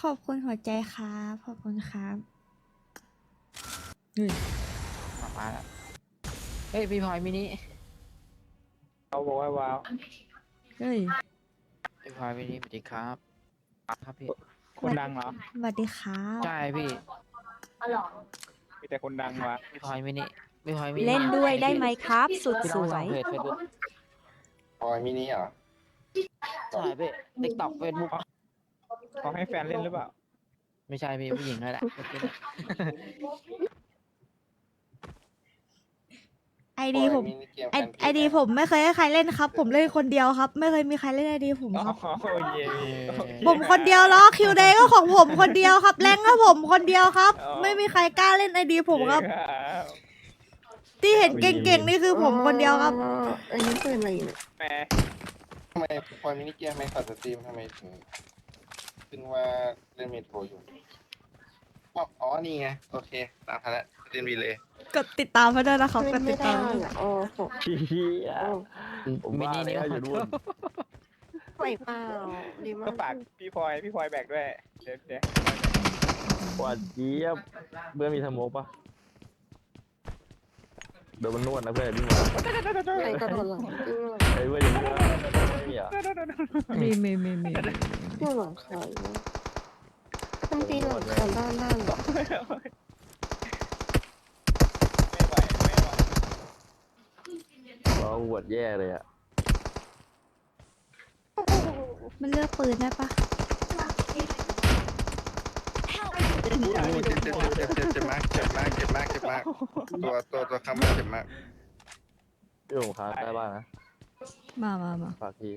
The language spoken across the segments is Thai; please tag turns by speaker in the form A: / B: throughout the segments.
A: ขอบคุณหัวใจครับ ขอบคุณครับเฮ้ย
B: มามาแล้วเฮ้ยพี่พลอยมินิ
C: เขาบอกว่าว้าว
A: เฮ้ย
B: พี่พลอยมินิสวัสดีครับ ครับพี่
C: คนดังเหรอ
A: สวัสดีครับ
B: ใช่พี่
C: มีแต่คนดังวะ
B: พี่พลอยมินิพี่พลอยมินิ
A: เล่นด้วยได้ไหมครับ สุด
B: พี่
A: ส
B: น้อง
A: ว
B: สอง
A: ย
B: เพจเฟซบุ๊ก
D: พลอยมินิเหรอ
B: ใช่พี่ติ๊กต็อกเฟซบุ๊ก
C: เขาให้แฟนเล่นหรือเปล่า
B: ไม่ใช่พี่ผู้หญิงนั่นแหละเมื่อกี้เนี่ย
A: ไอดีผม
D: พลอยมินิเกม
A: ไอ
D: แฟนเพจ
A: ไอดีผมไม่เคยให้ใครเล่นครับ ผมเล่นคนเดียวครับ ไม่เคยมีใครเล่นไอดีผม
C: อ๋อ
A: ครับ
C: โอ้เย่
A: ผมคนเดียวล้อคิวเดย์ก็ของผมคนเดียวครับ แรงก็ผมคนเดียวครับ ไม่มีใครกล้าเล่นไอดีผมครับ ที่เห็นเก่งๆนี่คือผมคนเดียวครับ
E: อันนี้ปืนอะไรอยู่เนี่ย
C: แหม
D: ทำไมพลอยมินิเกมไม่ขัดสตรีมทำไมถึง ขึ้นว่าเล่นเมโทรอยู่อ๋ออ๋อนี่ไง โอเค ตามทันแล้วสตรีมรีเลย
A: กดติดตามเขาด้วยนะครับ
E: ปื
A: ก
E: น
A: ด
E: ไม่
A: ติด
E: ได้
A: ตามด้วย
E: อะโอ้โห
F: เฮีย
E: โอ้
B: มินินี่
F: ว่าแล้วอยู่นู่น
E: ไหวเปล่าดีมา
C: ก็
E: ก
C: ฝากพี่พลอยพี่พลอยแบกด้วย เดี๋ยวเดี๋ยว
F: หวานเจี๊ยบเพื่อนมีสโมกปะเดี๋ยวมันนวดนะเพื่อนพี่มา
E: ใครกระโดดหลังจริงเลย
F: ไอ้เพื่อนอย่างนี้วะไม่มีเหรอะ
A: มีมีมีมี
E: อยู่หลังคาอยู่มันปีนหลังคาด้านล่างเหรอ
C: ไม่ไหวไม่ไหว
F: เราหวดแย่เลยอะ
A: มันเลือกปืนได้ปะ
D: เจ็บเจ็บเจ็บเจ็บเจ็บเจ็บมากเจ็บมากเจ็บมากเจ็บมากตัวตัวตัวคำว่าเจ็บมาก
F: พี่ผมค้างได้บ้างนะ
A: มามามา
F: ฝากที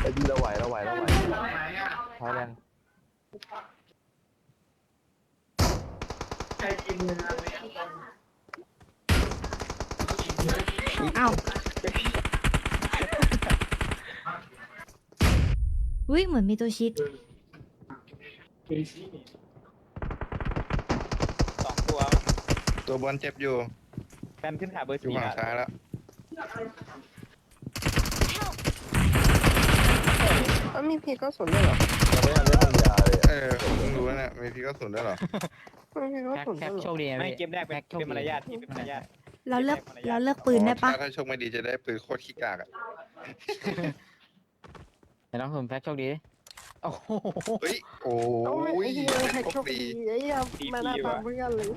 F: ไอ้พี่เราไหวเราไหวเราไหวท้ายแรง
A: เอ้าอุ้ยเหมือนมีตัวชิด
C: สองตัว
D: ตัวบอลเจ็บอยู่
C: แฟนขึ้นขาเบอร์
D: อยู่
C: สี่
D: ฝั่ง
C: อะ
D: ซ้ายแล้ว
E: มันมีพีก็สนด้วยเหรอ
F: เราไม่ทันได้ทำยาเลยอะ
D: เออผมเพิ่งรู้นะเนี่ยมีพีก็สุนได้วยเหรอ
E: มันมีพีก็
B: แพ็ค
E: สน
B: แพ็
E: ด้วยเหร
B: คโช
E: อ
B: คดีนะ
C: ไม่
B: พี่
C: เกมแรกเป็น
B: แพ็คโชค
C: เป็น
B: ดี
C: มารยาทพี่เป็นมารยาท
A: เราเลือก
C: เกมแรกมารยาท
A: เราเลือกปืนได้ปะ
D: ถ้าถ้าโชคไม่ดีจะได้ปืนโคตรขี้กากอะ
B: ไหนน้องผมแพ็คโชคดีดิโอ้โห
D: เฮ้ยโอ้
E: โอ้ย
D: ย
E: ไอ้เหี้ยแท็ก
D: โค
E: โช
D: ต
E: ค
D: ร
E: ดี
D: ดี
E: ไอ้เหี้ยมาหน้าตาเพื่อนเลย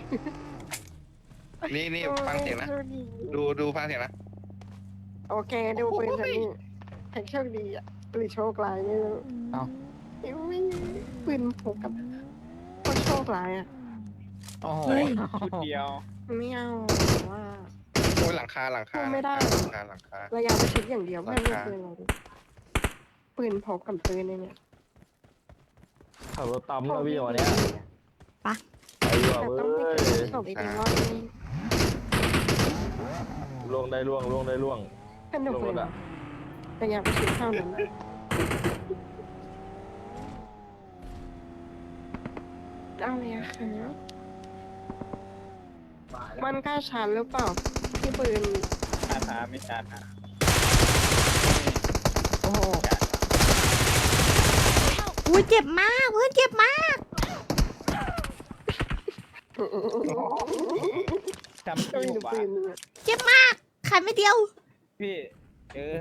D: นี่นี่ฟังเสียงนะ
E: โชคดี
D: ดูดูฟังเสียงนะ
E: โอเคดูปืนฉันนี่แท็กโชคดีอะหรือโชคร้ายไม่รู้
B: เอ้า
E: ไม่ปืนพกกับโคตรโชคร้ายอะ
B: โอ้โห
A: เฮ้ย
C: ชุดเดียว
E: ไม่เอาว่า
D: โอ้ยหลังคาหลังคา
E: พูดไม่ได้
D: หลังคาหลังคา
E: ระยะประชิดอย่างเดียวไม่
D: รา
E: มี
D: คา
E: ปืนเราดิปืนพกกับปืนเนี่ย
F: ขับรถตำแล้วพี่วันเนี้ย
A: ปะ
F: ไอ้ย
E: แต่
F: ว่ะ
E: ต้อง
F: เว้
E: ไป
F: ย
E: เก็บศพอีกรอบนึง
F: ล่วงได้ล่วงล่วงได้ล่วง
E: เป็นหนุ่ม
F: ลง
E: ปื
F: ร
E: น
F: ถอะ
E: ระยะประชิดเท่านั้นเอาเลยอะค่ะมันกล้าชาร์จหรือเปล่าที่ปืน
C: ชาร์จหาไม่ชาร์จหา
E: โอ้โห
A: อุ้ยเจ็บมากเพื่อนเจ็บมาก
C: จำ
E: ก็
C: พี่
E: มี
C: ผมว่า
E: ปืนเนี่ย
A: เจ็บมากขันไม่เดียว
C: พี่ เออ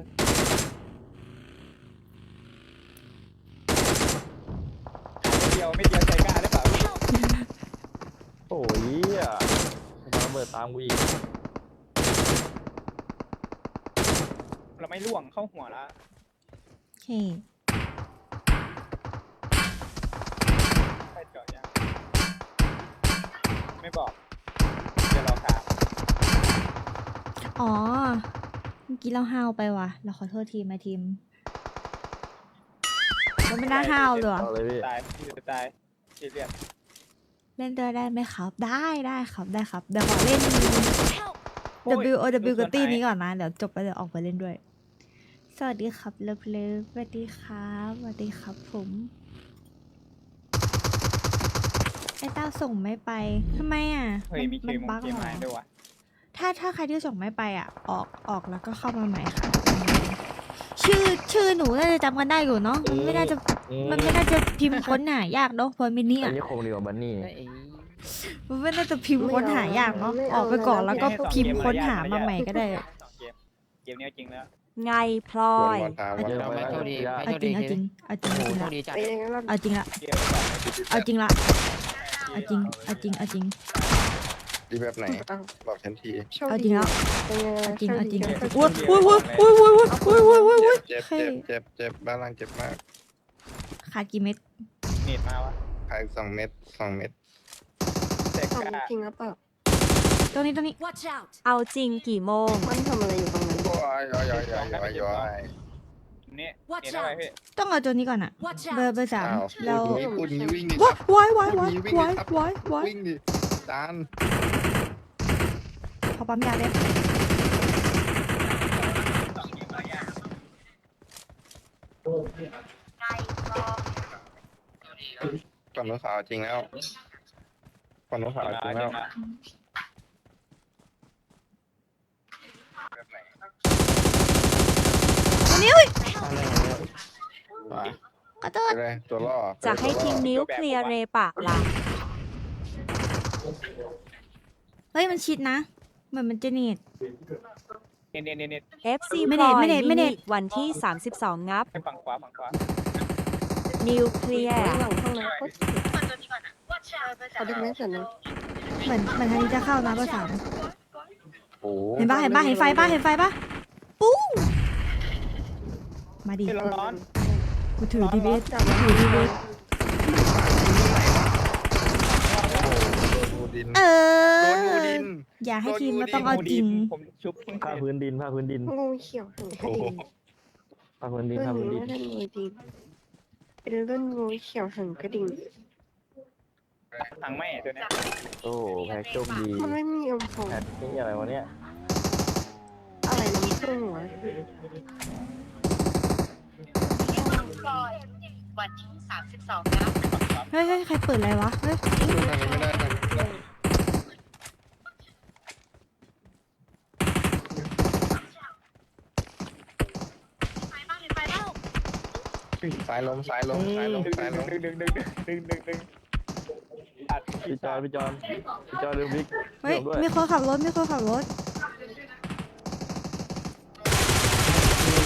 C: เดียวไม่เดียวใจกล้าได้เปล่า
F: โอ้ยเหี้ยมาระเบิดตามกูอีก
C: เราไม่ล่วงเข้าหัวละ
A: โอเค
C: ใช่เจาะยังไม่บอกเดี๋ยวรอถาม
A: อ๋อ เมื่อกี้เราห้าวไปว่ะ เราขอโทษทีมาทีมเราไม่น่าห้าวเลยว่ะ
F: เอาเลยพี่
C: ตายพี่จะตายพี่เรียก
A: เล่นด้วยได้ไหมครับ ได้ได้ครับได้ครับ เดี๋ยวขอเล่น W O W กับตี้นี้ก่อนนะ เดี๋ยวจบไปเดี๋ยวออกไปเล่นด้วย สวัสดีครับเลิฟเลิฟสวัสดีครับสวัสดีครับผมไอ้เต้าส่งไม่ไปทำไมอะ
C: เฮ้ยมีเคมง
A: บั๊ก
C: เค
A: เหร
C: มาย
A: อ
C: ด้วยวะ
A: ถ้าถ้าใครที่ส่งไม่ไปอะ ออกออกแล้วก็เข้ามาใหม่ค่ะชชื่อชื่อหนูน่าจะจำกันได้อยู่เนาะมันไม่น่าจะ
F: อื
A: มันไม่น่าจะพิมพ์ค้นหายากเนาะพอมินี่
F: อั
A: อะ
F: นนี้คงดีกว่าบันนี่
B: ไอ้
A: มันไม่น่าจะพิมพ์ค้นหายากเนาะออกไปก่อนแล้วก็พิมพ์ค้นหามาใหม่ก็ได้
C: สองเกมเกมนี้เอาจริงแล้ว
G: ไงพลอ
D: วน
G: ย
D: วันตาม
F: เยอะ
B: เรา
F: ไป
B: ไม่
F: แล้ว
B: โชคดี
F: ได้
B: ไม่
A: เอา
B: โชค
A: จริ
B: ดี
A: งเอาจริงเอาจริง
B: โอ้
A: เอา
B: โห
A: จริง
B: โช
A: ละ
B: คดีจัด
E: ไปยังไงล่ะ
A: เอาจริงละ
C: เกมก่อน
A: เอาจริงละเอาจริงเอาจริงเอาจริง
D: ดีแบบไหน
E: อ้าว
D: บอกฉันที
E: โชค
A: เอาจริ
E: ดี
A: งแล้ว
E: เป็นยังไง
A: เอาจริงเอาจริง
E: โช
A: เอา
E: ค
A: จริ
E: ดี
A: งโอ้ยโอ้ยโอ้ยโอ้ยโอ้ยโอ้ยโอ้ยโอ้ยโอ้ย
D: เจ็บ
A: เฮ้
D: เจ็
A: ย
D: บเจ็บเจ็บบ้านล่างเจ็บมาก
A: ขาดกี่เม็ด
C: เน็ตมาวะ
D: ขายสองเม็ดสองเม็ด
C: เซ็ก
E: สอง
C: กา
E: จริงหรือเปล่า
A: ตรงนี้ตรงนี้
G: เอาจริงกี่โมง
E: มันทำอะไรอยู่ตรงนั้น
D: โอ้ยย้อยย้อยย้อยย้อยย้อย
C: เนี่ยเน็ตอะไรพี่
A: ต้องเอาตัวนี้ก่อนอะเบอร์เบอร์สาม
D: อ้าว
A: เรา
D: ปุ่นนี้ปุ่นนี้วิ่งดิ
A: ว้ายว้ายว้าย
D: ปุ่น
A: ว้าย
D: นี้วิ่ง
A: ว้าย
D: ดิครับ
A: ว้ายว้าย
D: วิ่งดิ จาน
A: ขอปั๊มยาเลย
D: ก่อนนู้นสาวจริงแล้วก่อนนู้นสาวจริงแล้วแบบไหน
A: ตัวนี้อุ้ย
D: มา
A: ขอโทษ
D: ไปเลยตัวล่อ
G: จะให้ทิ้งนิ้วเคลียร์เรปากล่ะ
A: เฮ้ยมันชิดนะเหมือนมันจะเนต
C: เน็ตเน็ตเน็ตเน็ต
G: FC
A: ไม่
G: พ
A: เด็
G: ล
A: ด
G: อ
A: ไม่
G: ย
A: เด็ดไม่
G: มิ
A: เด็
G: นิ
A: ด
G: วันที่ 32 งับ
C: ไปฝั่งขวาฝั่งขวา
G: นิวเคลียร์
E: หลังห้องน้ำก็เขาดึงไม่เสร็จนะ
A: เหมือนเหมือนทางนี้จะเข้านะเบอร์สาม
D: โอ้โห
A: เห็นปะเห็นปะเห็นไฟปะเห็นไฟปะปุ้งมาดิ
C: ที่ร้อน
A: กูถือดีเบส
E: จับมา
A: ถือดีเบส
D: ดิน
A: เอ
D: โด
A: อน
D: งูดิน
A: อย่าให้ทีม
D: โดนงู
A: เราต้องเอาจริง
C: ผมชุบทิ้ง
F: ผ้าพื้นดินผ้าพื้นดิน
E: งูเขียวหังกระ
D: โอ้โห
E: ดิ่ง
F: ผ้าพื้นดิน
E: เรื่อ
F: ผ้างพื้นดิ
E: นี้
F: น
E: ว่าท่านงูจริงเป็นเรื่องงูเขียวหังกระดิ่ง
C: ถังไหมตัวเนี้ย
F: โอ้โหแพ็กโชคดี
E: มันไม่มีอมพง
F: แพ็กนี่อะไรวะเนี่ย
E: อะไรน้ำผึ้งวะ
A: เฮ้ยเฮ้ยใครเปิดอะไรวะเฮ้ย
D: ทางนี้ไม่ได้ทางนี้ไม่ได้สายลมสายลมสายลม
C: ดึง
D: สายลม
C: ดึงดึงดึงดึงดึงดึงอัด
F: พี่จอนพี่จอนพี่จอนเร็วบิ๊ก
A: เฮ้ยมีคนขับรถมีคนขับรถ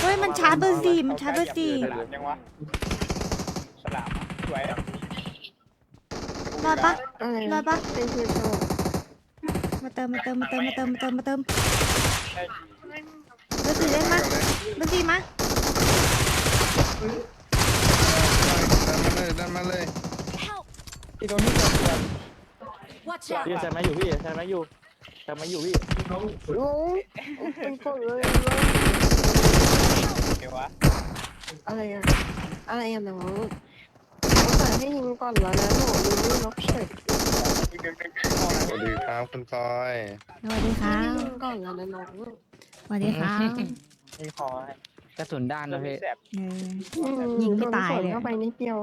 A: เฮ้ยมันชาร์จเบอร์สี่มันชาร์จเบอร์สี่
C: ยังวะสลามสวย
A: ร อดปะ
E: อะไร
A: รอดปะ
E: เป็นคือโชว์
A: มาเติมมาเติมมาเติมมาเติมมาเติมมาเติม
C: ได้
A: เบอร์สี่เล่นมาเบอร์สี่มา
D: ดันมาเลยดันมาเลย
C: ที่โดนที่โดนตัว
F: พี่ใช่ไหมอยู่พี่ใช่ไหมอยู่ใช่ไหมอยู่พี่
E: โอ้ยเป็นคนเลย
C: เดี๋ยววะ
E: อะไรอะอะไรอะน้อง ใส่ให้ยิงก่อนแล้วนะหนูยิงไม่น็อกเฉย
C: ดึงดึงดึงดึงเข้า
D: สวัสดีครับคุณพลอย
A: สวัสดีครั
E: ให้
A: บ
E: ยิงก่อนแล้วนะน้อง
A: สวัสดีครับ
C: มีคอก
B: ระสุนด้านนะพี่
C: แสบ
A: เออ
E: อื
A: ยิงไม่ตายเลย
E: โดนสวนเข้าไปนิดเดียว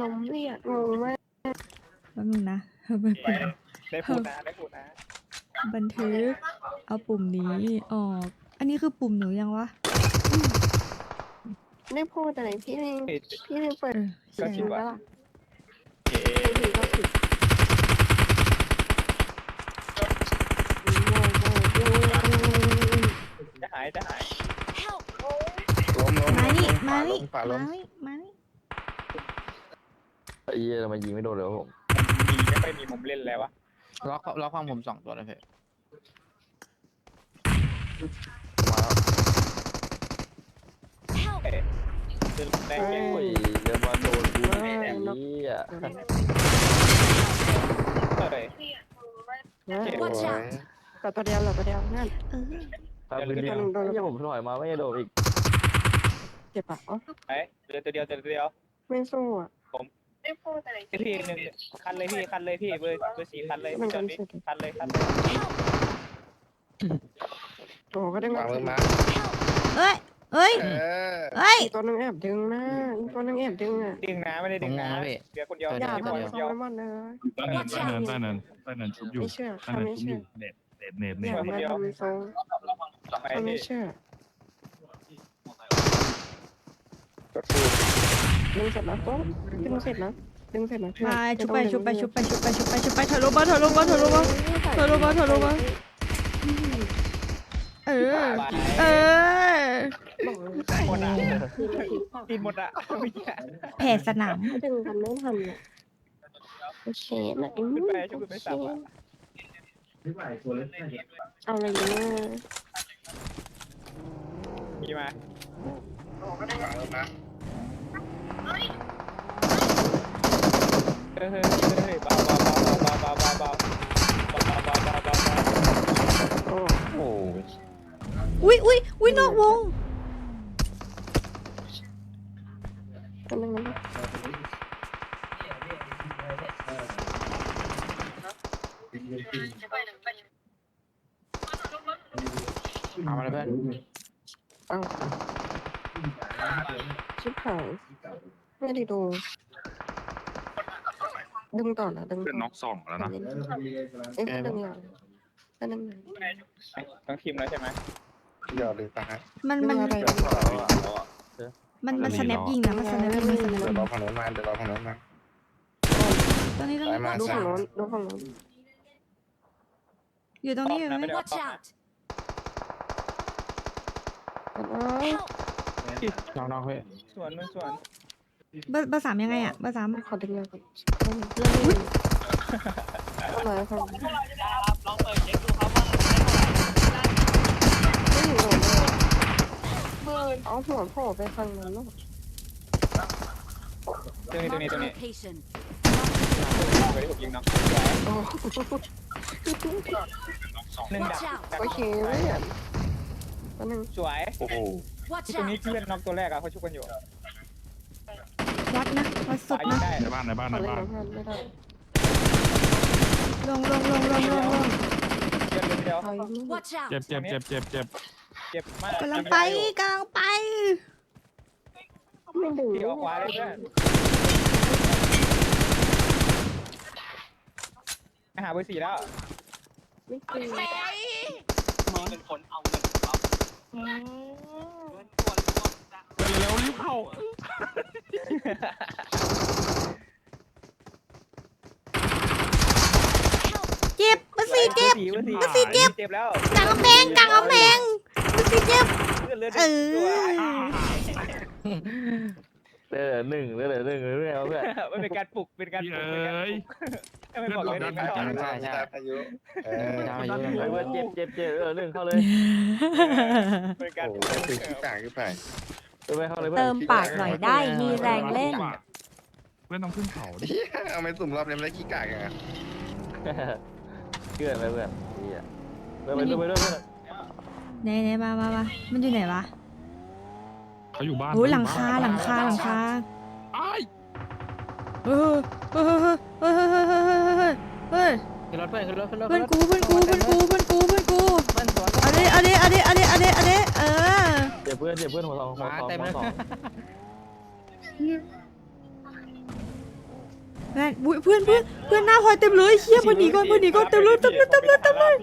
E: ลมเรียกงงมาก
A: แป๊บนึงนะ
C: ไปได้พูดนะได้พูดนะ
A: บันทึก เอาปุ่มนี้ออก อันนี้คือปุ่มหนูยังวะ
E: ได้พูดอะไรพี่ให้
C: เฮ้ย
E: พี่ให้เปิด
A: เออ
E: เสี
A: ใช่
E: ยงแล้วล่ะ
C: เอ๋
E: บางทีก็ผิดโง่โง่โง่โง่
C: จะ หายจะหาย
D: ล้มล้ม
A: มานี่
D: ล้
A: มา
D: ล้
A: นี่
D: ฝาล้
A: มามนี่มานี่
F: ไอ้เหี้ยทำไมยิงไม่โดนเลยวะผม
C: มีไม่ค่อยมีผมเล่นแล้ววะ
B: ล็อกล็อกความผมสองตัวนะพี่
D: มา
C: เอ๋คือแรงเก่ง
F: โอ้ยจะมาโดนกูไอ้เหี้ย
C: เลย
E: นะ
D: โอ้ย
E: แต่ตัวเดียวเหรอตัวเดียวนั่น
A: เออ
F: ผ้าพื้นดินไอ้เหี้ยผมถอยมาไม่โดนอีก
E: เจ็บปะอ๋อ
C: ไปเรือตัวเดียวตัวเดียว
E: ไม่สู้อะ
C: พี่หนึ่งคันเลยพี่คันเลยพี่เบอร์เบอร์สี่คันเลย
E: มัน
C: จ
E: กั
C: อด
E: น
C: ดิ
E: สุด
C: คันเลยคันเลย
E: โอ้ก็ได้
D: วางมือมา
A: เอ้ยเอ้ย
D: เออ
A: เอ้ย
E: ตัวนึงแอบดึงนะตัวนึงแอบดึงอะ
C: ดึงนะไม่ได้ดึงนะเรือคนเดียว
E: อย่า
C: เดียว
E: ทำ
C: เดียว
E: เขาไม่หมดเลย
H: ใต้เนินใต้เนินใต้เนินใต้เนินชุบอยู่
E: ไม่เชื่อ
H: ใต้
E: เขา
H: เนิน
E: ไม่
H: ชุบอ
E: เชื่อยู่
H: เน็ตเน็ตเน็ต
E: อ
H: เน็ต
E: ย่ามาทำทรง
C: ไป
E: เขาไม่
C: พี่
E: เชื่อ
F: พูด
E: ดึงเสร็จแล้วก็ดึงเสร็จนะดึงเสร็จนะเพื่อน
A: มาชุบไป
E: ม่
A: ชุ
E: ต้
A: บ
E: อง
A: ไป
E: ดึง
A: ชุบไปชุบไปชุบไปชุบไปชุบไปถอยลงมาถอยลงมาถอยลงมาถอยลงมาถอยลงมาเออ เออ
E: บอกเลย
C: หมดอะ
E: ทีละทีเปล่า
C: ตีนหมดอะไม่แย่
A: แผ่สนาม
E: ถ้าดึงกันไม่ทันเนี่ยโอเคนะอืม
C: ขึ้นไป
E: โอ
C: ชุบขึ้นไป
E: เค
C: สับอะ
E: เอาอะไรดีนะ
C: มีมาเฮ้ยเฮ้ยเฮ้ยเบาเบาเบาเบาเบาเบาเบาเบาเบาเบาเบาเบา
E: โอ้
F: โอ้ย
A: อุ้ยอุ้ยอุ้ยนอกวง
E: กันนึงนะ
B: เอามาเลยเพื่อน
E: เอาชิบหายไม่ได้ดู ดึงต่อนะดึง
H: เป็น
E: ต่
H: น็อกสองแล้วนะ
E: เอ้ยดึงอย่างกันนึงนะ
C: ต้องทีมแล้วใช่ไหม
D: เดี๋ยวเลยตาฮะ
A: มันมัน
E: ดึงอะไร
F: เดี๋ยวต่อแล้วอะ
A: มันมันสแนปยิงนะมันสแนปยิงมันสแนป
D: เดี๋
A: ยิ
D: ยว
A: ง
D: รอฝั่งโน้นมาเดี๋ยวรอฝั่งโน้นมา
A: ตรงนี้ตรงนี้
D: มา
E: ดูฝั่งโน้นดูฝั่งโน้น
A: อยู่ตรงนี้อยู่ตรง
C: ไม่
A: นี้
C: ได้เอา
E: กั นเอ้ย
B: น้องน้องเพื่อน
C: ส่วนมันส่วน
A: เบอร์เบอร์สามยังไงอะเบอร์สาม
E: ขอดึงเงินก่อนเรื่องอะไรครับไม่อยู่เลยเอาหัวโผล่ไปฟังนั้นเนาะ
C: ตรงนี้ตรงนี้ตรงนี้
G: Location
C: เฮ้ยผมยิงน้อง
E: โอ้
C: หนึ่งดัก
E: โอเคเว้ย กันนึง
C: สวย
D: โอ้โห
C: ตรงนี้เพื่อนน็อกตัวแรกอะเขาชุบกันอยู่
A: วัดนะวัดสุด
C: ยิง
A: นะ
C: ได้
H: ในบ้านในบ้าน
E: ขอ
H: ใน
E: เล่น
H: บ้าน
E: น้ำพันไม่ได้
A: ลงลงลงลงลงลง
C: เจ็บเดียว
E: ถอย
H: เจ็บเจ็บเจ็บเจ็บเจ็บ
C: เจ็บมาก
A: กำลังไปกำลังไป
E: ไม่ดึง
C: ที่ออกขวาเลยเพื่อนไปหาเบอร์สี่แล้ว
E: ไม่ดึง
H: เร็วรีบเข้า
A: เจ็บเบ เร็วรีบเจ็บ
C: เบอร์สี่
A: เบมันสีเจ็บ
C: เจ็บแล้ว
A: กลางกำแพงกลางกำแพงมันสีเจ็บ
C: เลือดเลือด
A: เอ
C: สวย
A: อ
F: เหลือหนึ่งเหลือหนึ่งเรื่อยๆเพื่อน
C: มันเป็นการปลุกเป็นการ
H: พี่
C: ปลุก
H: เอ้ย
C: ไม่บอกเลยไม่บอก
B: ใช่ใช่
D: อายุเออ
B: ไม่ได้อายุ
F: เพื่อนเจ็บเจ็บเจ็บเออหนึ่งเข้าเลย
C: เป็นการ
D: โอ้
C: ป
D: โห
C: ลุก
D: คือขี้ต่างขึ้นไป
F: เออไปเข้าเลยเพื่อน
G: เติมปากหน่อยได้มีแรงเล่น
H: เพื่อนต้องขึ้นเขาดิ
D: เหี้ยเอาไปสุ่มรอบเล่มแล้วขี้กากยังไง
F: เพื่อนไปเพื่อนนี่อะเพื่อนไปด้วยไปด้วยเพื่อน
A: ไหนไหนมามามามันอยู่ไหนวะ
H: เขาอยู่บ้าน
A: โอ้ยหลังคาหลังคาหลังคา
H: ไอ้าย
A: เออเออเออเออเออเออ
B: ขึ้นรถเพื่อนขึ้นรถขึ้นรถ
A: เพื่อนกูเพื่อนกูเพื่อนกูเพื่อนกูเพื่อนกู
B: เพื่อนสวน
A: เอาดิเอาดิเอาดิเอาดิเอาดิเอาดิเออ
F: เจ็บเพื่อนเจ็บเพื่อนหัวสองหัว
B: มา
F: สอง
B: เต็ม
F: หั
B: เล
F: วยสอง
A: เพื่อนอุ๊ยเพื่อนเพื่อนเพื่อนหน้าพลอยเต็มเลยเชี่ยเพื่อนหนีก่อนเพื่อนหนีก่อนเต็มเลยเต็มเลยเต็มเลยเต็มเลย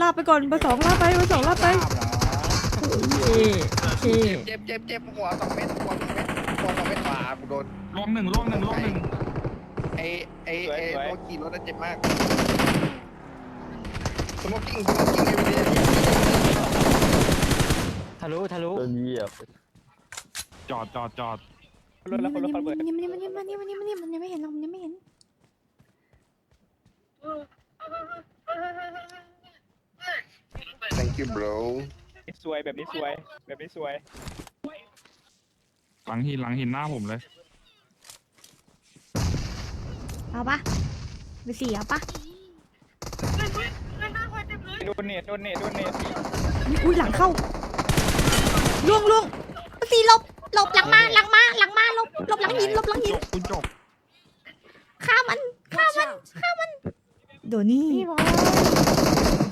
A: ลาไปก่อนเบอร์สองลาไปเบอร์สองลาไป โอเคโอเจ็
D: บเจ็บเจ็บหัวสองเม็ดหัวสองเม็ดหัวสองเม็ดขวากูโดน
H: ลงหนึ่งลงหนึ่งลงหนึ่ง
D: ไอ้ไอ้ไอ้โนกีรถน่ะเจ็บมากสโมกิ้งสโมกิ้งไอ้เดีย
B: ทะลุทะลุ
F: เหยียบ
H: จอดจอดจอด
C: รถแล้วคนรถ
A: มั
C: คนเบิด
A: นยังมันยังมันยังมันยังมันยังมันยังมันยังไม่เห็นหรอกมันยังไม่เห็น
D: thank you bro
C: สวยแบบนี้สวย แบบนี้สวย
H: หลังหินหลังหินหน้าผมเลย
A: เอาปะเบอร์สี่เอาปะ
C: โดนเนตโดนเนตโดนเนต
A: อุ้ยหลังเข้าล่วงล่วงเบอร์สี่หลบหลบหลังมาหลังมาหลังมาหลบหลบหลังหินหลบหลังหิ
H: จ
A: น
H: บคุณจบ
A: ฆ่ามันฆ่ามันฆ่ามันโดนี่
E: พี่บอ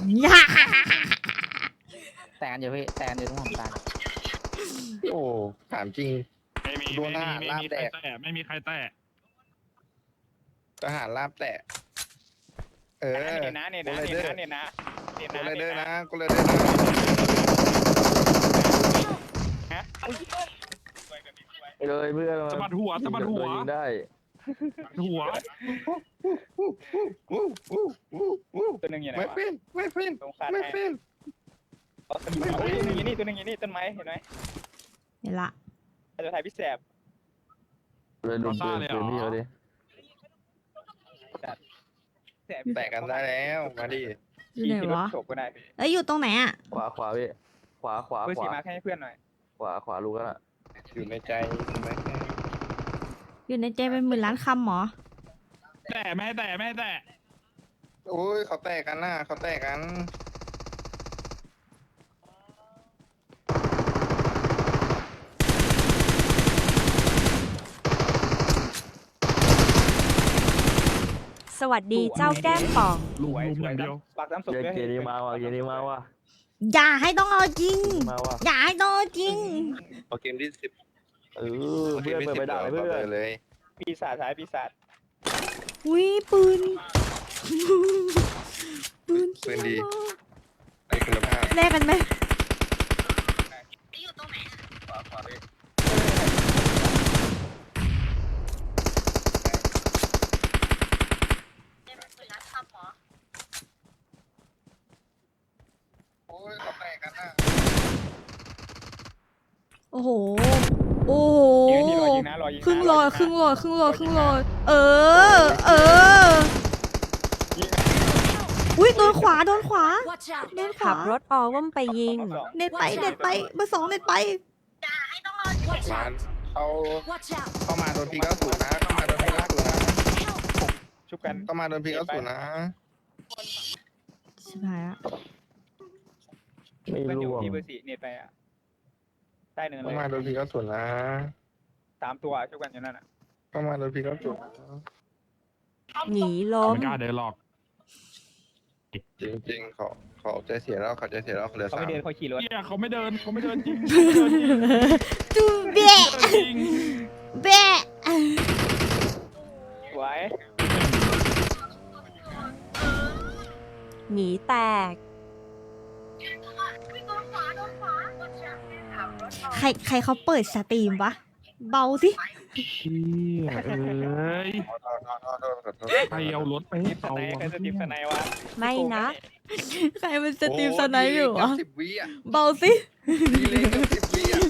E: ล
A: ย่า
B: แต่กันอยู่พี่แต่กันอยู่ตรงผมตาย
D: โอ้ถามจริง
H: ไม่มี
D: ดู
H: ไม่
D: หน้า
H: มีไม่
D: ลาบ
H: มี
D: แด
H: ใคร
D: ก
H: แตะไม่มีใครแตะ
D: ทหารลาบแตะเออ
C: เนตนะเนตนะเนตนะเนตนะเนต
D: กู
C: นะ
D: เลย
C: เน
D: เด้อ
C: ตนะ
D: นะกูเลยเด้อนะ
C: ฮะสวยแบบนี้สวย
F: เลยเพื่อน
H: สะบัดหัวสะบัดหัว
F: โนยิงได้
H: หัว
D: วู้วู้วู้วู้
C: ตัวหนึ่งอยู่ไหน
D: ไม่
C: วะ
D: เป็นไม่เป็น
C: ตรงขาด
D: ไม่
C: ให้
D: เป็น
C: เอา ตัวหนึ่งเอาตัวหนึ่งอยู่นี่ตัวหนึ่งอยู่นี่ต้นไม้เห็นไหม
A: เห็นละ
C: อาจจะถ่ายพี่แสบ
F: เลยลุมปืน
H: ซ่าเลยเหร
F: ปื
H: อ
F: นพี่เขาดิ
C: แสบ
D: แตกกันได้แล้วมาดิ
A: อยู่ไหน
C: ขี่รถ
A: วะ
C: โฉบก็ได้พี่
A: เอ้ยอยู่ตรงไหนอะ
F: ขวาขวาพี่ขวาขวา
C: เบอร์
F: ข
C: สี
F: วา
C: มาให้เพื่อนหน่อย
F: ขวาขวาลูกกันอะ
D: อยู่ในใจใช่ไหม
A: อยู่ในใจเป็นหมื่นล้านคำหมอ
H: แต่ไม่ให้แต่ไม่ให้แต่
D: โอ้ยเขาแตกกันน่ะเขาแตกกัน
G: สวัสดีเจ้าแก้มป่อง
H: ลุม
C: สวย
H: ลุม
C: ส
H: อ
C: วย
H: ย่างเดียว
C: ปากน้ำสุก
F: เก
C: ด้วย
F: เกนี้มาว่ะเกนี้มาว่ะ
A: อย่าให้ต้องเอาจริง
F: มาว่ะ
A: อย่าให้ต้องเอาจริง
D: เอาเกมที่สิบ
F: เออเพื่อนเปิดไปด่าเพื่อน
D: เลย
C: ปีศาจท้ายปีศาจ
A: อุ้ยปืน ปืน
D: ปืนดี
A: เหี้ยมาก
D: ไอ้คุณภาพ
A: แลกกันไหม
D: โอ้ยเขาแตกกันน่ะ
A: โอ้โห โอ้โห
C: ยิงที่รอยิงนะรอยิงนะ
A: ครึ่งโล
C: อยินะ
A: ครึ่งโลครึ่งโลครึ่งโลเออ เออ
C: ยิงนะ
A: อุ้ยโดนขวาโดนขวาเน้นข
G: ขั
A: วา
G: บรถออว่มไปยิง
C: สอง
A: เน็ตไปเน็ตไปเบอร์สองเน็ตไป
D: มาเขาเข้ามาโดนพีเก้าศูนย์นะเข้ามาโดนพีเก้าศูนย์นะ
C: ชุบกัน
D: เข้ามาโดนพีเก้าศูนย์นะ
A: ชิบหายละ
F: ไม่
C: เพื่อนอยู่
F: ร่วง
C: ที่เบอร์สี่เน็ตไปอะใต้เนินเล
D: เข้ายมาโดนพีเก้าศูนย์นะ
C: สามตัวชุบกันอยู่นั่นอะ
D: เข้ามาโดนพีเก้าศูนย์
G: หนีล้ม
H: ไม่กล้าเดินหรอก
D: จริงจริงๆเขาเขาใจเสียแล้วเขาใจเสียแล้วเขาเหลือ
C: เขา
D: สาม
C: ไม่เดินเขาขี่รถ
H: เฮียเขาไม่เดินเขาไม่เดินจริงเขาไม่เดินจริง
A: จูเบะ
H: เขาไม่เดินจริง
A: เบะ
C: สวย
G: หนีแตก
A: ใครใครเขาเปิดสตรีมวะ เบาสิ
H: เฮียเอ้ย
D: ขอโทษขอโทษขอโทษขอโทษ
H: ใครเอารถไป
C: ที
H: ให้
C: มส
H: เขา
C: ไนใครจะทีมสไนวะ
G: ไม่นะ
A: ใครมันสตรีมสไนป์อยู่วะ
D: สิบวิอะ
A: เบาสิ
D: ดีเลยกับสิบวิอะ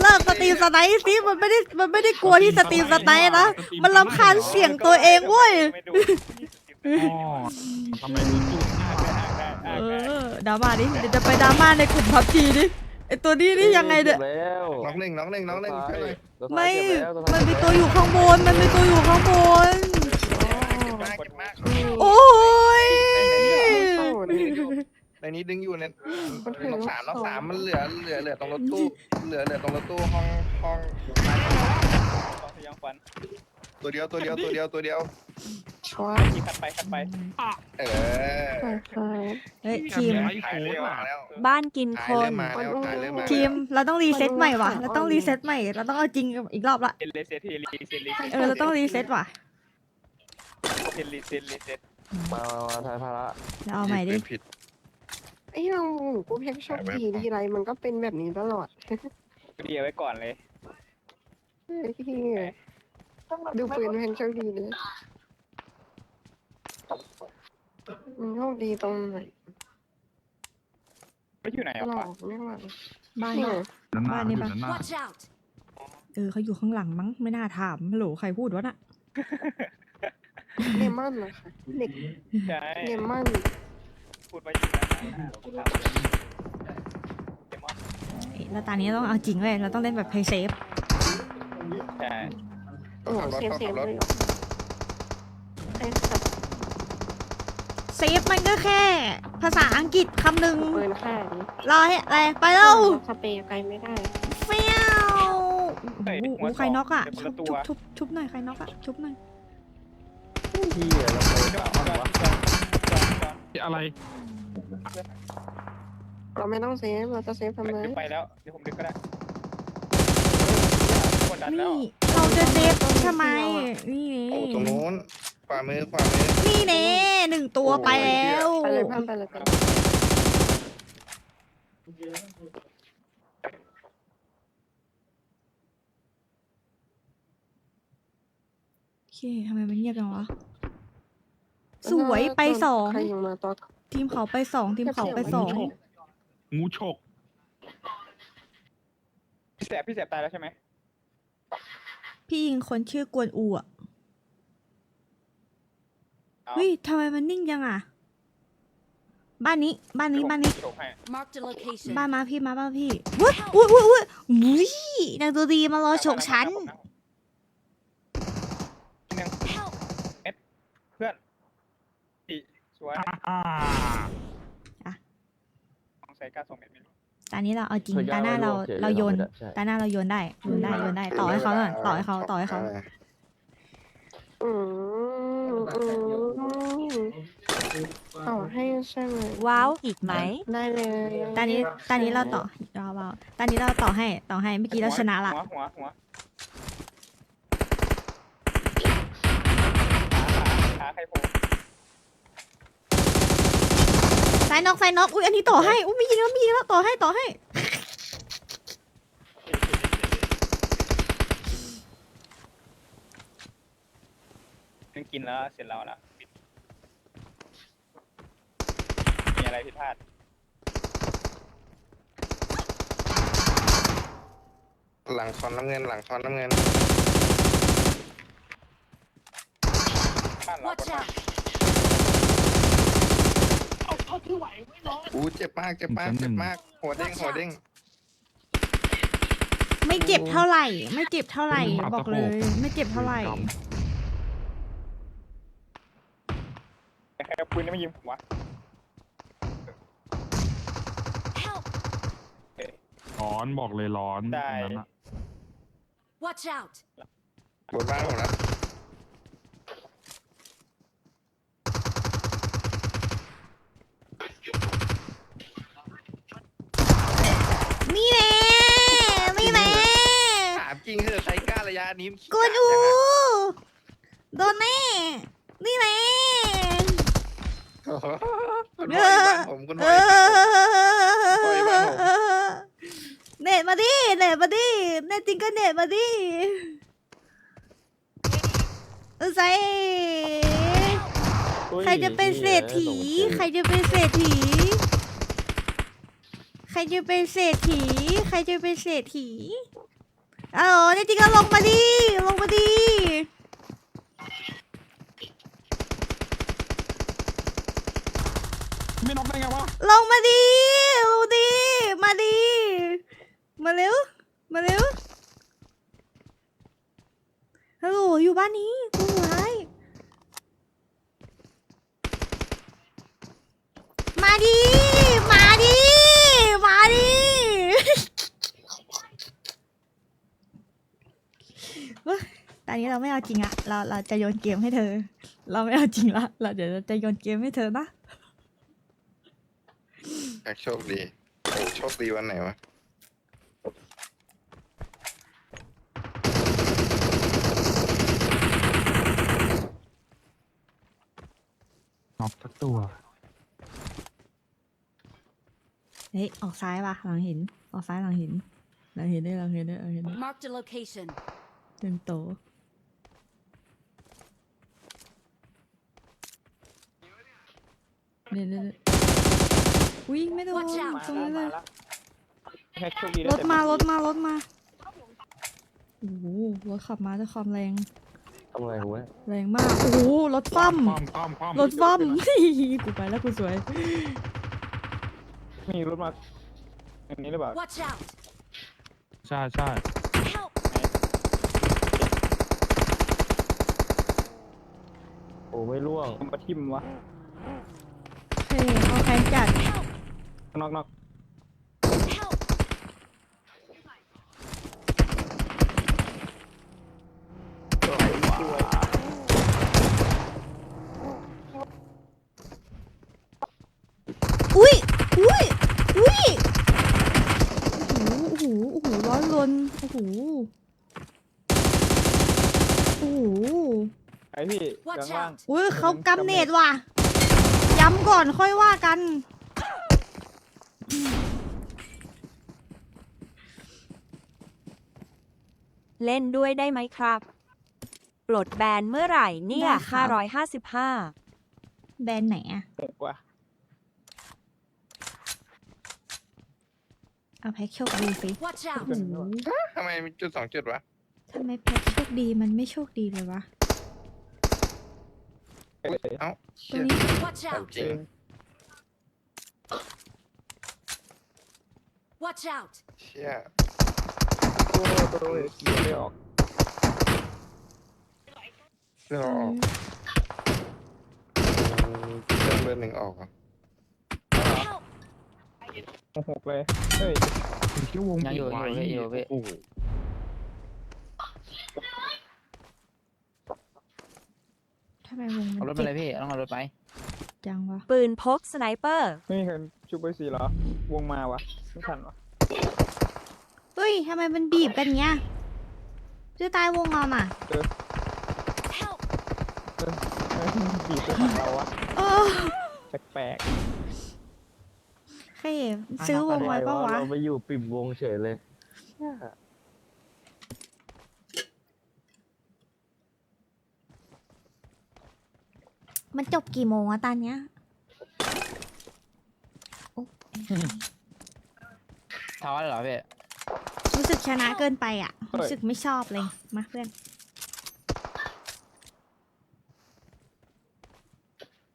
A: เลิกสตรีมสไนป์สิมันไม่ได้มันไม่ได้กลัวที่สตรีมสไนป์นะ มันรำคาญเสียงตัวเองเว้ย
C: ไม่ดู
H: อ๋อทำไมรู้จุดง่ายไป
A: เออดราม่าดิเดี๋ยวจะไปดราม่าในกลุ่มพับจีดิ ไอตัวนี้นี่ยังไงเด้อ
F: จ็บแล้ว
D: น้องหนึ่งน้องหนึ่งน้องหนึ่งช่วยหน่อย
F: ตัวท้าย
A: ไม่
F: เจ็บแล้วตัวท้า
A: มัน
F: ย
A: มีตัวอยู่ข้างบน มันมีตัวอยู่ข้างบน
D: เก็บมากเก็บมาก
A: โอ้ย
D: ในนี้ดึงอยู่เนี่ยน้องสามน้องสามมันเหลือเหลือเหลือตรงรถตู้ เหลือเหลือตรงรถตู้ห้องห้อง
C: ต้องพยายามฟัน
D: ตัวเดียวตัวเดียวตัวเดียวตัวเดียว
E: ชัวร์
C: ขี่คัดไปคัดไป
D: เออ
E: ใช่ใช่
A: เฮ้ยทีม
H: ไอ้
D: ถ่าย
H: โค้
D: เริ่
H: ด
D: ม
H: อะ
D: มาแล้ว
G: บ้านกินค
D: ถ่ายเริ่
G: น
D: มมาแล้วถ่ายเริ่มมาแล้ว
A: ทีมเราต้องรีเซ็ตใหม่ว่ะเราต้องรีเซ็ตใหม่เราต้องเอาจริงอีกรอบละ
C: เซนเลเซตทีรีเซนรี
A: เออเราต้องรีเซ็ตว่ะ
C: เซนรีเซนรีเซต
F: มามามาทายภาระ
A: เราเอาใหม่ดิ
D: เป็นผิด
E: ไอ้เรากูเพียงโชคดีทีไรมันก็เป็นแบบนี้ตลอด
C: เดียวไว้ก่อนเลย
E: ไอ้ที่ดูปืนเพียงโชคดีเลย มันโชคดีตรงไหน
C: ไม่อยู่ไหน
E: หล
C: อะ
E: อกไม่หลอก
A: บ้าน
E: นี่
A: เนี่ย
H: ด้านหน้า
A: บ้านนี่
H: อยู่
A: ปะ
H: ด้านหน้า
A: เออเขาอยู่ข้างหลังมั้งไม่น่าถามฮัลโหลใครพูดวะน่ะ
E: เลมอนนะคะเด็ก
C: ใช่
E: เลมอน
C: พูดไว้อยู่นะเดมอน
A: เอ้ยแล้วตอนนี้ต้องเอาจริงเลยเราต้องเล่นแบบเพย์เซฟ
C: ใช่
E: โอ้โหเซฟเซฟเลยเหรอไอ้สัตว์
A: เซฟมันก็แค่ ภาษาอังกฤษคำหนึ่ง
E: ปืนแค่นี้
A: รอให้อะไรไปแล้ว
E: สเปรย์ไกลไม่ได้
A: เฟี้ยวโอ้โหใครน็อกอะ
C: เป็นคน
A: ชุ
C: ละ
A: บ
C: ตัว
A: ชุบชุบหน่อยใครน็อกอะชุบหน่อย
F: ที่เราไป
C: จอ
F: สา
C: ด
F: ม
C: จอ
F: วะ
C: ดจอดจอดจอด
H: อะไร
E: เราไม่ต้องเซฟเราจะเซฟทำไม
C: เดี๋ยวไปแล้วเดี๋ยวผมดึงก็ได้กดดันแล้
A: นี่
C: ว
A: เราจะเซฟทำไมนี่
D: โอ้
A: นี่
D: ตรงนู้น ขวามือขวามือ
A: นี่เน่หนึ่งตัวไปแล้ว
E: ไปเลยเพื่อนไปเลยไปเลย
C: เเค
A: ทำไมมันเงียบจังวะ สวยไปสอง
E: ใครยังมาตัว
A: ทีมเขาไปสองทีมเขาไปสอง
H: งูฉก
C: พี่แสบพี่แสบตายแล้วใช่ไหม
A: พี่ยิงคนชื่อกวนอูอะ
C: เอา
A: เฮ้ยทำไมมันนิ่งจังอะ บ้านนี้ บ้านนี้ บ้านนี้
C: โชว์ให้
G: Marked a location.
A: บ้านมาพี่มาบ้านพี่วุ้ยวุ้ยวุ้ยวุ้ยวุ้ยนางตัวดีมารอฉกฉัน
C: หนึ่งเม็ดเพื่อนสี่สวย
H: อ่า
C: ของใส่กล้าส่งเม็ดไม่รู้
A: ตอนนี้เราเอาจริง
F: ส่วนใหญ่
A: ตาหน้าเรา
F: ไม่รู้
A: เราโยน
F: เฉยๆ
A: ตาหน้าเราโยนได้ โยนได้ โยนได้ ต่อให้เขาหน่อยต่อให้เขา ต่อให้เขา
E: อืมอืมต่อให้ใช่ไหม
G: ว้าวอีกไหม
E: ได้เลย
A: ตอนนี้ตอนนี้เราต่อรอเบาตอนนี้เราต่อให้ต่อให้เมื่อกี้เราชนะละ
C: หัวหัวหัวขาขาขาใครโผล่
A: ซ้ายนอกซ้ายนอกอุ้ยอันนี้ต่อให้อุ้ยไม่ยิงแล้วไม่ยิงแล้วต่อให้ต่อให้
C: นึงกินแล้วเสร็จแล้วนะปิดมีอะไรผิดพลาด
D: หลังคอนน้ำเงิน หลังคอนน้ำเงิน
C: บ้านเรา
G: Watch
C: ก็
G: out.
D: อู้เจ็บมาก เจ็บมาก เจ็บมาก หัวเด้ง หัวเด้ง
A: ไม่เจ็บเท่าไหร่ ไม่เจ็บเท่าไหร่ บอกเลย ไม่เจ็บเท่าไหร่
C: แต่ ใครเอาปืนนี่ไม่ยิงผมวะ
G: Help.
H: ร้อนบอกเลยร้อน
C: ได้
H: ตรงนั้นอะ
G: Watch out.
D: บนบ้านผมนะ
A: นี่แน่นี่แน่
D: ถามจริงเถอะใครกล้าระยะนี้
A: กวนอูโดนแน่ นี่แน่
D: คุณพ่ออยู่บ้านผมคุณพ่ออยู่
A: อ
D: บ้านผม
A: เน็ตมาดิ เน็ตมาดิ เน็ตจริงก็เน็ตมาดิเออใส่
F: ฮ้ย
A: ใครจะเป็นเศรษฐี ใครจะเป็นเศรษฐี ใครจะเป็นเศรษฐี ใครจะเป็นเศรษฐีอ๋อเน็ตจริงก็ลงมาดิ ลงมาดิ
H: ไม่น็อกได้ไงวะ
A: ลงมาดิลงดิมาดิมาเร็ว มาเร็ว ฮัลโหล อยู่บ้านนี้กูร้าย มาดิมาดิมาดิเว้ยตอนนี้เราไม่เอาจริงอะเราเราจะโยนเกมให้เธอ เราไม่เอาจริงละ เราเดี๋ยวจะโยนเกมให้เธอนะ
D: อยากโชคดีโอ้โชคดีวันไหนวะ
H: น็อกทักตัว
A: เฮ้ยออกซ้ายป่ะหลังหิน ออกซ้ายหลังหินหลังหินได้หลังหินได้หลังหินได้
G: Marked a location.
A: เต็มโตเนี่ยเนี่ยเนี่ย อุ้ยไม่โดน
G: Watch out
C: มา
A: ตรง
C: แล้ว
A: นี้เล
C: มายแล้วแค่โชคดี
A: รถมา รถมา รถมา โอ้โหรถขับมาด้วยความแรง
F: ทำไงกูเนี่ย
A: แรงมาก โอ้โหรถฟ้อม
H: คว่ำคว่ำคว่ำ
A: รถฟ้อมกูไปแล้วกูสวย
C: มีรถมาอันนี้หรือเปล่า
G: Watch out.
H: ใช่ใช่
G: Help.
F: โอ้ไม่ร่วง
C: ผมมาทิมวะ
A: เฮ้ยเขาแข่งจัด
C: นอกนอก
G: Help.
A: อุ้ยอุ้ยอุ้ยโอ้โหโอ้โหโอ้โหร้อนรนโอ้โหโอ้โห
C: ไอพี่
G: Watch
C: ข้างล่าง
G: out.
A: อุ้ยเขากำเนิดว่ะย้ำก่อนค่อยว่ากัน
G: เล่นด้วยได้ไหมครับปลดแบนเมื่อไหร่เนี่ย
A: ได้ค่ะ
G: 555
A: แบรนด์ไหนอะ
C: หกว่ะ
A: เอาแพ็คโชคดีสิ
G: Watch out
A: โอ้โห
D: ทำไมมีจุดสองจุดวะ
A: ทำไมแพ็คโชคดีมันไม่โชคดีเลยวะ
C: เอ้ย
D: เอ้า
A: ตร
D: เชี่
A: ง
D: ย
A: นี้
G: Watch
D: ถามจริง
G: Watch out
D: เชี่ย
C: โอ้ยเกี่ยวไม่ออก
D: เรื่องเราออกอืมเรื่องเบอร์หนึ่งออกเหรอ
C: หกเลย เฮ้ย
H: ถึงชั่วโมง
B: ยังอยู่
H: ไว้
B: อยู่อยู่พี่
H: โอ้โห
A: ทำไมวงมั
B: เอา
A: น
B: รถไป
A: เจ็
B: เล
A: บ
B: ยพี่ต้องเอารถไป
A: จังวะ
G: ปืนพกสไนเปอร์
C: ไม่มีใครชุบไปสี่เหรอ วงมาวะไม่ทันวะ
A: เฮ้ยทำไมมันบีบกันเงี้ยจะตายวงเราน่ะ
C: เอ้ยบีบไปฝั่งเราวะ
A: เออ
C: แปลก
A: เฮ้ยซื้อวงไว้ปะวะ
F: เราไปอยู่ปิ่มวงเฉยเลย
A: มันจบกี่โมงอะตอนเนี้ยโอ้
B: ท้อเลยเหรอพี่
A: รู้สึกชนะเกินไปอะรู้สึกไม่ชอบเลย มาเพื่อน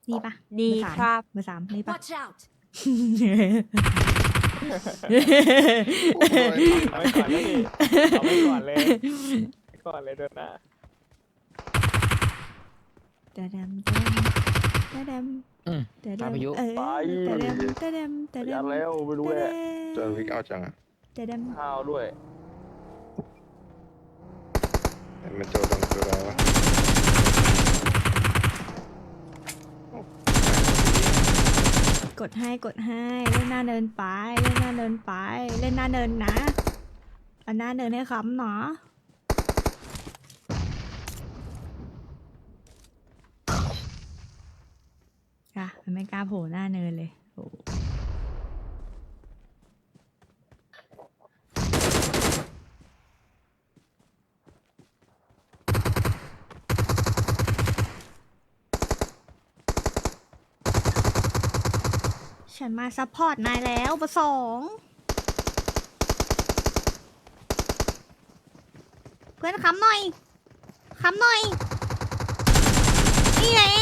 A: นี่ปะ
G: ดี
A: เอสาม
G: ครับ
A: เบอร์สามนี่ปะ
G: Watch out
C: ๆเอาไปก่อนเลยเอาไปก่อนเลยไปก่อนเลยเดินหน้า
A: ตะดำ ตะดำ
B: อืม
A: ตะ
B: พา
A: ดำ
B: พายุ
A: เออ
F: ไป
A: ตะดำตะดำตะ
F: ยัน
A: ดำ
F: แล้วไม่รู้แหละ
D: จอห์นวิกเอาจังอะ
A: ตะดำ
F: ข้าวด้วย
D: เห็นมันโจดังตัวอะไรวะ
A: กดให้กดให้เล่นหน้าเดินไปเล่นหน้าเดินไปเล่นหน้าเดินนะเอาหน้าเดินให้คำเนาะค่ะ มันไม่กล้าโผล่หน้าเนินเลยโอ้ฉันมาซัพพอร์ตนายแล้วประสองเพื่อนคำหน่อยคำหน่อย นี่แหละ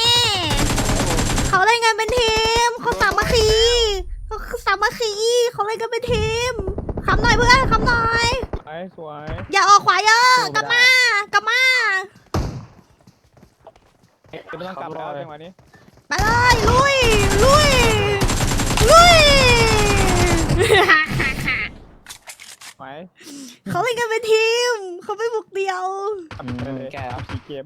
A: เขาเล่นกันเป็นทีมเขาสามัคคีเขาสามัคคีเขาเล่นกันเป็นทีมคำหน่อยเพื่อนคำหน่อย
C: สวยสวย
A: อย่าออกขวาเยอะกลับมากลับมา
C: เอ๊ะไม่ต้องกลับแล้วจังหวะนี้
A: ไปเลยลุยลุยลุย
C: ไหว
A: เขาเล่นกันเป็นทีมเขาไม่บุกเดียว
C: ทำไปเลย
B: แกครับ
C: สี่เกม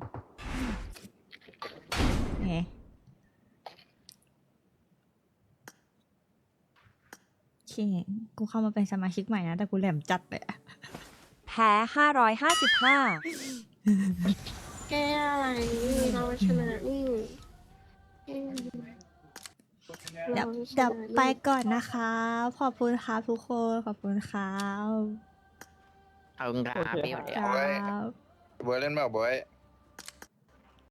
A: ไงโอ เค กูเข้ามาเป็นสมาชิกใหม่นะ แต่กูแหลมจัดเลยอะ
G: แพ้555
E: แกอะไรเราชนะนี่แก
A: เดี๋ยว
E: ราช
A: เดี๋ยว
E: นะนี่
A: ไปก่อนนะคะขอบคุณครับทุกคนขอบคุณครับ
B: เอาคุณครับพี่สวัสดี
A: ค
B: ค
A: ร
B: รับั
A: บ
D: บอยเล่นเปล่าบอย